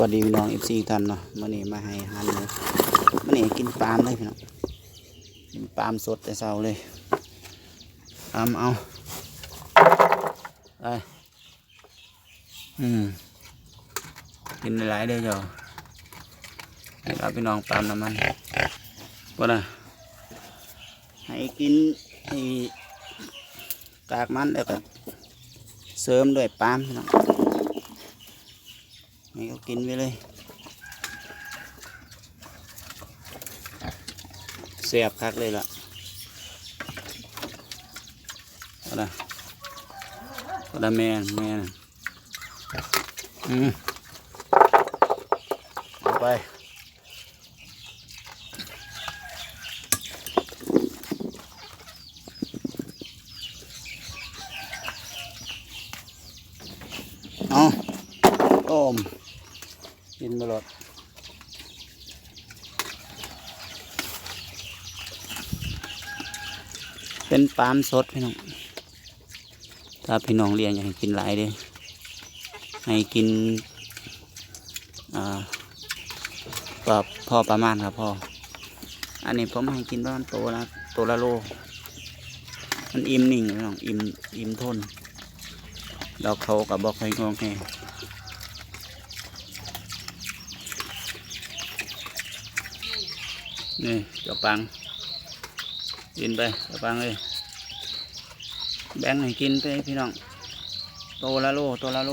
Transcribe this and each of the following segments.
วัสดีพี่น้องเอฟซีท่านเนาะมื่อนี้มาให้หารหมูมื่อนี้กินปลาล์มเลยพี่น้องกินปลาล์มสดแต่เช้าเลยปลาล์มเอาไปอืมกินหลายเด้อเจ้าให้กับพี่น้องปลาล์มน้ำมันว่านะให้กินให้กากมันแล้วก็เสริมด้วยปลาล์มพี่น้อง ให้เขากินไปเลยเสียบคักเลยล่ะก็ได้ก็ได้แม่แม่นอืมเอไปเอาโอม กินบลอดเป็นปามสดพี่น้อง ถ้าพี่น้องเลี้ยงอยากให้กินหลายเด้อให้กินอ่าก็พอประมาณครับพ่อ อันนี้ผมให้กินประมาณตัวละตัวละโล มันอิ่มหนิ่งพี่น้อง อิ่มอิ่มทนดอกเขากับบอกให้งองแง นี่เจ้าปังกินไปเจ้าปังเลยแบ่งให้กินไปพี่น้องโตละโลโตละโล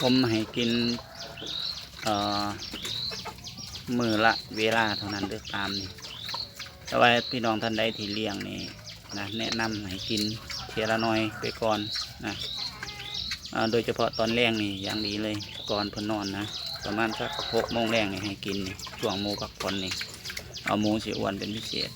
ผมให้กินเอ่อมือละเวลาเท่านั้นเด้อตามนี่แต่ว่าพี่น้องท่านใดที่เลี้ยงนี่นะแนะนำให้กินเทียละน้อยไปก่อนนะ โดยเฉพาะตอนแรกนี่อย่างดีเลยก่อนพนนอนนะประมาณสักหกโมงแรงนี่ให้กินช่วงหมูพักผ่อนนี่เอาหมูสีอ้วนเป็นพิเศษ